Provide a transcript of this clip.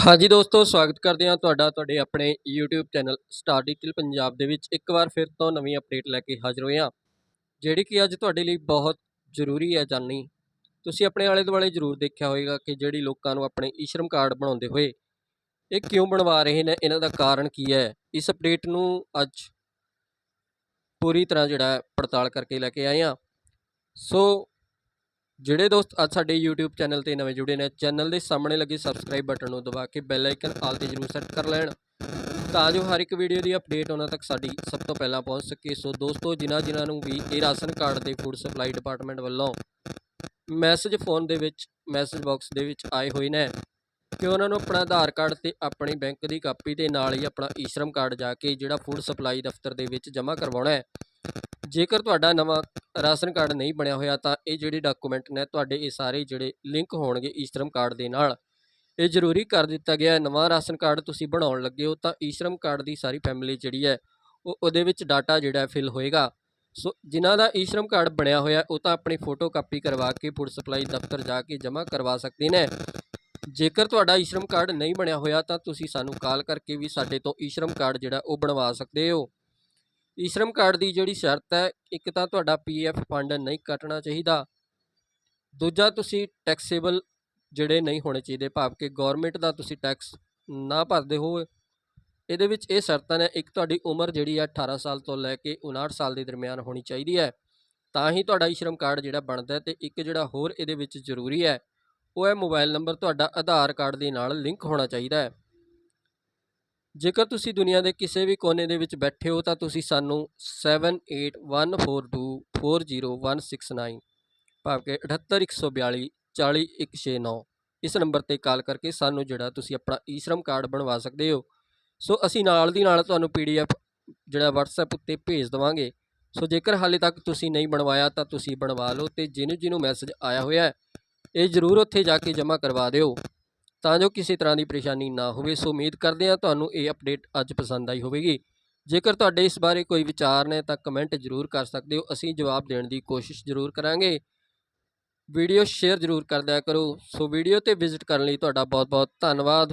ਹਾਂਜੀ ਦੋਸਤੋ, ਸਵਾਗਤ ਕਰਦੇ ਹਾਂ ਤੁਹਾਡਾ, ਤੁਹਾਡੇ ਆਪਣੇ YouTube channel star digital Punjab ਦੇ ਵਿੱਚ। ਇੱਕ ਵਾਰ ਫਿਰ ਤੋਂ ਨਵੀਂ ਅਪਡੇਟ ਲੈ ਕੇ ਹਾਜ਼ਰ ਹੋਏ ਹਾਂ। ਜਿਹੜੀ ਕਿ ਅੱਜ ਤੁਹਾਡੇ ਲਈ ਬਹੁਤ ਜ਼ਰੂਰੀ ਹੈ ਜਾਣਨੀ। ਤੁਸੀਂ ਆਪਣੇ ਆਲੇ ਦੁਆਲੇ ਜ਼ਰੂਰ ਦੇਖਿਆ ਹੋਵੇਗਾ ਕਿ ਜਿਹੜੀ ਲੋਕਾਂ ਨੂੰ ਆਪਣੇ ਈਸ਼ਰਮ ਕਾਰਡ ਬਣਾਉਂਦੇ ਹੋਏ ਇਹ ਕਿਉਂ ਬਣਵਾ ਰਹੇ ਨੇ, ਇਹਨਾਂ ਦਾ ਕਾਰਨ ਕੀ ਹੈ? ਇਸ ਅਪਡੇਟ ਨੂੰ ਅੱਜ ਪੂਰੀ ਤਰ੍ਹਾਂ ਜਿਹੜਾ ਪੜਤਾਲ ਕਰਕੇ ਲੈ ਕੇ ਆਏ ਹਾਂ। ਸੋ ਜਿਹੜੇ ਦੋਸਤ ਅੱਜ ਸਾਡੇ YouTube ਚੈਨਲ ਤੇ ਨਵੇਂ ਜੁੜੇ ਨੇ, ਚੈਨਲ ਦੇ ਸਾਹਮਣੇ ਲੱਗੇ ਸਬਸਕ੍ਰਾਈਬ ਬਟਨ ਨੂੰ ਦਬਾ ਕੇ ਬੈਲ ਆਈਕਨ ਆਲ ਤੇ ਜਰੂਰ ਸੈੱਟ ਕਰ ਲੈਣ। ਤਾਂ ਜੋ ਹਰ ਇੱਕ ਵੀਡੀਓ ਦੀ ਅਪਡੇਟ ਉਹਨਾਂ ਤੱਕ ਸਾਡੀ ਸਭ ਤੋਂ ਪਹਿਲਾਂ ਪਹੁੰਚ ਸਕੇ। ਸੋ ਦੋਸਤੋ, ਜਿਨ੍ਹਾਂ ਜਿਨ੍ਹਾਂ ਨੂੰ ਵੀ ਇਹ ਰਾਸ਼ਨ ਕਾਰਡ ਦੇ ਫੂਡ ਸਪਲਾਈ ਡਿਪਾਰਟਮੈਂਟ ਵੱਲੋਂ ਮੈਸੇਜ ਫੋਨ ਦੇ ਵਿੱਚ ਮੈਸੇਜ ਬਾਕਸ ਦੇ ਵਿੱਚ ਆਏ ਹੋਏ ਨੇ ਕਿ ਉਹਨਾਂ ਨੂੰ ਆਪਣਾ ਆਧਾਰ ਕਾਰਡ ਤੇ ਆਪਣੀ ਬੈਂਕ ਦੀ ਕਾਪੀ ਦੇ ਨਾਲ ਹੀ ਆਪਣਾ ਈਸ਼ਰਮ ਕਾਰਡ ਜਾ ਕੇ ਜਿਹੜਾ ਫੂਡ ਸਪਲਾਈ ਦਫ਼ਤਰ ਦੇ ਵਿੱਚ ਜਮ੍ਹਾਂ ਕਰਵਾਉਣਾ ਹੈ। ਜੇਕਰ ਤੁਹਾਡਾ ਨਵਾਂ ਰਾਸ਼ਨ ਕਾਰਡ ਨਹੀਂ ਬਣਿਆ ਹੋਇਆ, ਤਾਂ ਇਹ ਜਿਹੜੇ ਡਾਕੂਮੈਂਟ ਨੇ ਤੁਹਾਡੇ ਇਹ ਸਾਰੇ ਜਿਹੜੇ ਲਿੰਕ ਹੋਣਗੇ ਈਸ਼ਰਮ ਕਾਰਡ ਦੇ ਨਾਲ। ਇਹ ਜ਼ਰੂਰੀ ਕਰ ਦਿੱਤਾ ਗਿਆ ਹੈ, ਨਵਾਂ ਰਾਸ਼ਨ ਕਾਰਡ ਤੁਸੀਂ ਬਣਾਉਣ ਲੱਗੇ ਹੋ, ਤਾਂ ਈਸ਼ਰਮ ਕਾਰਡ ਦੀ ਸਾਰੀ ਫੈਮਿਲੀ ਜਿਹੜੀ ਹੈ, ਉਹ ਉਹਦੇ ਵਿੱਚ ਡਾਟਾ ਜਿਹੜਾ ਫਿਲ ਹੋਏਗਾ। ਸੋ ਜਿਨ੍ਹਾਂ ਦਾ ਈਸ਼ਰਮ ਕਾਰਡ ਬਣਿਆ ਹੋਇਆ, ਉਹ ਤਾਂ ਆਪਣੀ ਫੋਟੋ ਕਾਪੀ ਕਰਵਾ ਕੇ ਫੂਡ ਸਪਲਾਈ ਦਫ਼ਤਰ ਜਾ ਕੇ ਜਮ੍ਹਾਂ ਕਰਵਾ ਸਕਦੇ ਨੇ। ਜੇਕਰ ਤੁਹਾਡਾ ਈਸ਼ਰਮ ਕਾਰਡ ਨਹੀਂ ਬਣਿਆ ਹੋਇਆ, ਤਾਂ ਤੁਸੀਂ ਸਾਨੂੰ ਕਾਲ ਕਰਕੇ ਵੀ ਸਾਡੇ ਤੋਂ ਈਸ਼ਰਮ ਕਾਰਡ ਜਿਹੜਾ, ਉਹ ਬਣਵਾ ਸਕਦੇ ਹੋ। ਈ ਸ਼ਰਮ ਕਾਰਡ ਦੀ ਜਿਹੜੀ ਸ਼ਰਤ ਹੈ, ਇੱਕ ਤਾਂ ਤੁਹਾਡਾ ਪੀਐਫ ਫੰਡ ਨਹੀਂ ਕੱਟਣਾ ਚਾਹੀਦਾ। ਦੂਜਾ, ਤੁਸੀਂ ਟੈਕਸੇਬਲ ਜਿਹੜੇ ਨਹੀਂ ਹੋਣੇ ਚਾਹੀਦੇ, ਭਾਵ ਕਿ ਗਵਰਨਮੈਂਟ ਦਾ ਤੁਸੀਂ ਟੈਕਸ ਨਾ ਭਰਦੇ ਹੋ ਇਹਦੇ ਵਿੱਚ ਇਹ ਸ਼ਰਤਾਂ ਨੇ, ਇੱਕ ਤੁਹਾਡੀ ਉਮਰ ਜਿਹੜੀ ਹੈ 18 ਸਾਲ ਤੋਂ ਲੈ ਕੇ 59 ਸਾਲ ਦੇ ਦਰਮਿਆਨ ਹੋਣੀ ਚਾਹੀਦੀ ਹੈ। ਤਾਂ ਹੀ ਤੁਹਾਡਾ ਈ ਸ਼ਰਮ ਕਾਰਡ ਜਿਹੜਾ ਬਣਦਾ ਹੈ ਤੇ ਇੱਕ ਜਿਹੜਾ ਹੋਰ ਇਹਦੇ ਵਿੱਚ ਜ਼ਰੂਰੀ ਹੈ, ਉਹ ਹੈ ਮੋਬਾਈਲ ਨੰਬਰ, ਤੁਹਾਡਾ ਆਧਾਰ ਕਾਰਡ ਦੇ ਨਾਲ ਲਿੰਕ ਹੋਣਾ ਚਾਹੀਦਾ ਹੈ। ਜੇਕਰ ਤੁਸੀਂ ਦੁਨੀਆ ਦੇ ਕਿਸੇ ਵੀ ਕੋਨੇ ਦੇ ਵਿੱਚ ਬੈਠੇ ਹੋ, ਤਾਂ ਤੁਸੀਂ ਸਾਨੂੰ 7814240169 ਭਾਵ ਕਿ 78142 40169 ਇਸ ਨੰਬਰ ਤੇ ਕਾਲ ਕਰਕੇ ਸਾਨੂੰ ਜਿਹੜਾ ਤੁਸੀਂ ਆਪਣਾ ਈਸ਼ਰਮ ਕਾਰਡ ਬਣਵਾ ਸਕਦੇ ਹੋ। ਸੋ ਅਸੀਂ ਨਾਲ ਦੀ ਨਾਲ ਤੁਹਾਨੂੰ ਪੀਡੀਐਫ ਜਿਹੜਾ WhatsApp ਉੱਤੇ ਭੇਜ ਦਵਾਂਗੇ। ਸੋ ਜੇਕਰ ਹਾਲੇ ਤੱਕ ਤੁਸੀਂ ਨਹੀਂ ਬਣਵਾਇਆ, ਤਾਂ ਤੁਸੀਂ ਬਣਵਾ ਲਓ ਤੇ ਜਿਹਨੂੰ ਜਿਹਨੂੰ ਮੈਸੇਜ ਆਇਆ ਹੋਇਆ ਇਹ ਜ਼ਰੂਰ ਉੱਥੇ ਜਾ ਕੇ ਜਮ੍ਹਾਂ ਕਰਵਾ ਦਿਓ। ਤਾਂ ਜੋ ਕਿਸੇ ਤਰ੍ਹਾਂ ਦੀ ਪਰੇਸ਼ਾਨੀ ਨਾ ਹੋਵੇ। ਸੋ ਉਮੀਦ ਕਰਦੇ ਹਾਂ ਤੁਹਾਨੂੰ ਇਹ ਅਪਡੇਟ ਅੱਜ ਪਸੰਦ ਆਈ ਹੋਵੇਗੀ। ਜੇਕਰ ਤੁਹਾਡੇ ਇਸ ਬਾਰੇ ਕੋਈ ਵਿਚਾਰ ਨੇ ਤਾਂ ਕਮੈਂਟ ਜ਼ਰੂਰ ਕਰ ਸਕਦੇ ਹੋ। ਅਸੀਂ ਜਵਾਬ ਦੇਣ ਦੀ ਕੋਸ਼ਿਸ਼ ਜ਼ਰੂਰ ਕਰਾਂਗੇ। ਵੀਡੀਓ ਸ਼ੇਅਰ ਜ਼ਰੂਰ ਕਰਦਿਆ ਕਰੋ। ਸੋ ਵੀਡੀਓ ਤੇ ਵਿਜ਼ਿਟ ਕਰਨ ਲਈ ਤੁਹਾਡਾ ਬਹੁਤ ਬਹੁਤ ਧੰਨਵਾਦ।